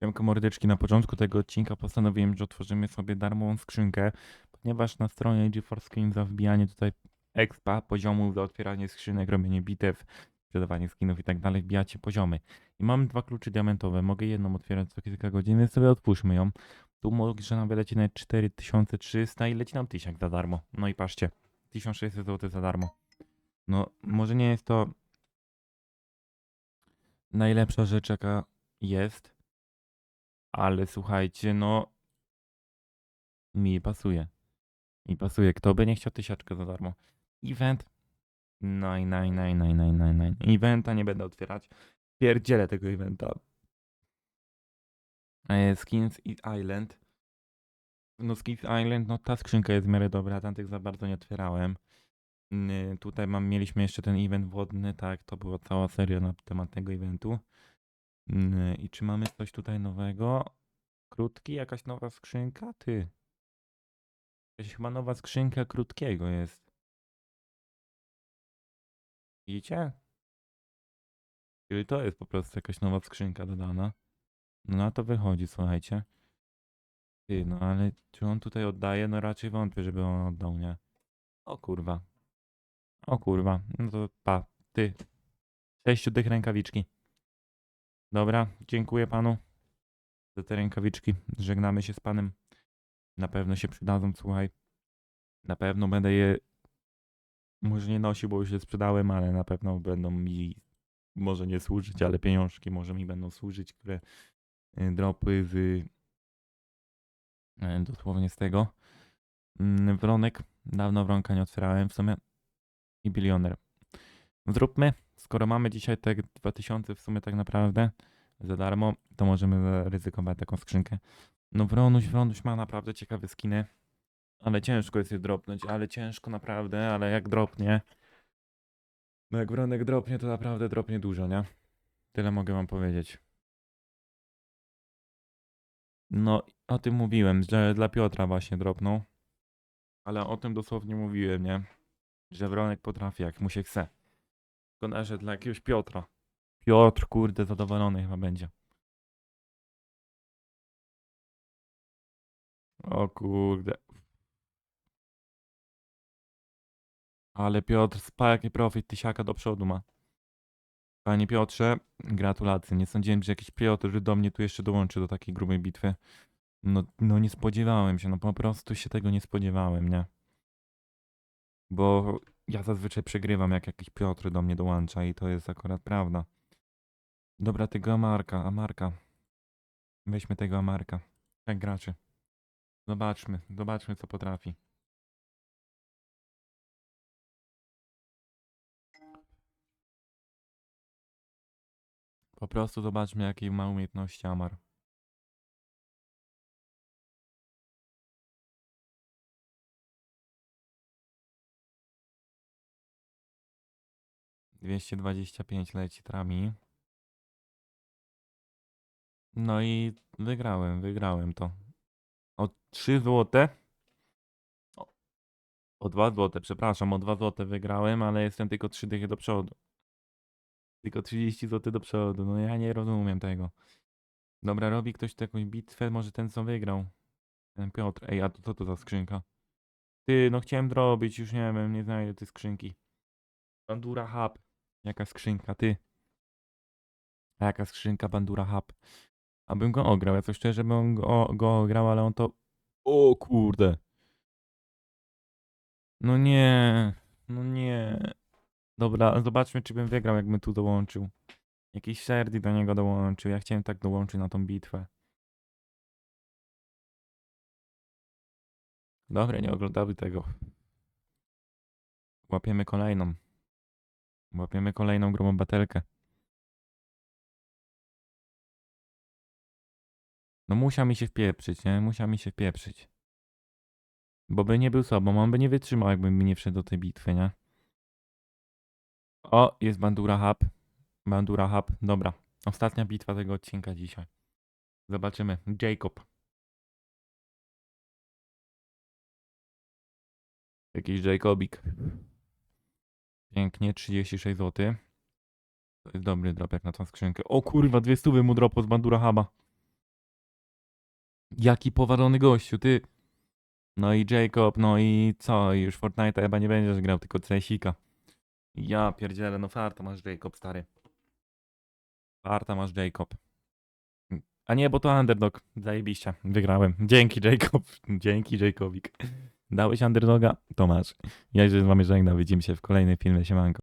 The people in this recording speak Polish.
Siemka mordeczki, na początku tego odcinka postanowiłem, że otworzymy sobie darmową skrzynkę, ponieważ na stronie GeForce Skin za wbijanie tutaj expa, poziomów, za otwieranie skrzynek, robienie bitew, sprzedawanie skinów i tak dalej, wbijacie poziomy. I mam dwa klucze diamentowe, mogę jedną otwierać co kilka godzin, więc sobie otwórzmy ją. Tu może nam wyleci nawet 4300 i leci nam 1000 za darmo. No i patrzcie, 1600 zł za darmo. No, może nie jest to najlepsza rzecz, jaka jest, ale słuchajcie, no mi pasuje. Mi pasuje. Kto by nie chciał tysiaczkę za darmo? Event. Naj, naj, naj, naj, naj, naj, naj. Eventa nie będę otwierać. Pierdzielę tego eventa. E, Skins Island. No Skins Island, no ta skrzynka jest w miarę dobra, tamtych za bardzo nie otwierałem. Tutaj mam, mieliśmy jeszcze ten event wodny, tak, to była cała seria na temat tego eventu. Yy, I czy mamy coś tutaj nowego? Krótki, jakaś nowa skrzynka? Ty. Jakaś chyba nowa skrzynka krótkiego jest. Widzicie? Czyli to jest po prostu jakaś nowa skrzynka dodana. No na to wychodzi, słuchajcie. Ty, no ale czy on tutaj oddaje? No raczej wątpię, żeby on oddał, nie? O kurwa. O kurwa. No to pa. Ty. Sześciu tych rękawiczki. Dobra, dziękuję panu za te rękawiczki. Żegnamy się z panem. Na pewno się przydadzą, słuchaj. Na pewno będę je może nie nosił, bo już je sprzedałem, ale na pewno będą mi może nie służyć, ale pieniążki może mi będą służyć, które y, dropy z y, dosłownie z tego. Mm, Wronek. Dawno wronka nie otwierałem w sumie. I bilioner. Zróbmy. Skoro mamy dzisiaj te 2000 w sumie tak naprawdę za darmo, to możemy zaryzykować taką skrzynkę. No Wronuś, Wronuś ma naprawdę ciekawe skiny. Ale ciężko jest je dropnąć, ale ciężko naprawdę, ale jak dropnie. No jak Wronek dropnie, to naprawdę dropnie dużo, nie? Tyle mogę wam powiedzieć. No, o tym mówiłem, że dla Piotra właśnie dropnął. Ale o tym dosłownie mówiłem, nie? Że Wronek potrafi, jak mu się chce. Że dla jakiegoś Piotra. Piotr, kurde, zadowolony chyba będzie. O kurde. Ale Piotr, spa jaki profit tysiaka do przodu ma. Panie Piotrze, gratulacje. Nie sądziłem, że jakiś Piotr do mnie tu jeszcze dołączy do takiej grubej bitwy. No, no nie spodziewałem się, no po prostu się tego nie spodziewałem, nie? Bo ja zazwyczaj przegrywam, jak jakiś Piotr do mnie dołącza i to jest akurat prawda. Dobra, tego Amarka, Amarka. Weźmy tego Amarka. Tak graczy. Zobaczmy, zobaczmy co potrafi. Po prostu zobaczmy jakie ma umiejętności Amar. Dwieście dwadzieścia pięć leci trami. No i wygrałem, wygrałem to. O 3 złote. O, o 2 złote, przepraszam, o 2 złote wygrałem, ale jestem tylko 3 dychy do przodu. Tylko 30 zł do przodu. No ja nie rozumiem tego. Dobra, robi ktoś tu jakąś bitwę, może ten co wygrał. Ten Piotr. Ej, a to co to za skrzynka? Ty, no chciałem zrobić, już nie wiem, nie znajdę tej skrzynki. Bandura Hub. Jaka skrzynka, ty. A jaka skrzynka Bandura Hub. Abym go ograł, ja coś szczerze bym go, go ograł, ale on to... O kurde. No nie, no nie. Dobra, zobaczmy czy bym wygrał, jakbym tu dołączył. Jakiś Sherdy do niego dołączył, ja chciałem tak dołączyć na tą bitwę. Dobra, nie oglądamy tego. Łapiemy kolejną. Łapiemy kolejną grubą batelkę. No musiał mi się wpieprzyć, nie? Musiał mi się wpieprzyć. Bo by nie był sobą, on by nie wytrzymał, jakbym mi nie wszedł do tej bitwy, nie? O, jest Bandura Hub. Bandura Hub, dobra. Ostatnia bitwa tego odcinka dzisiaj. Zobaczymy. Jacob. Jakiś Jacobik. Pięknie, 36 zł. To jest dobry drop jak na tą skrzynkę. O kurwa, dwie stówy mu dropo z Bandura Huba. Jaki powalony gościu, ty. No i Jacob, no i co? Już Fortnite chyba nie będziesz grał, tylko CSika. Ja pierdzielę, no farta masz Jacob, stary. Farta masz Jacob. A nie, bo to underdog. Zajebiście. Wygrałem. Dzięki Jacob. Dzięki Jacobik. Dałeś underdoga? To masz. Ja się z wami żegnam. Widzimy się w kolejnym filmie. Siemanko.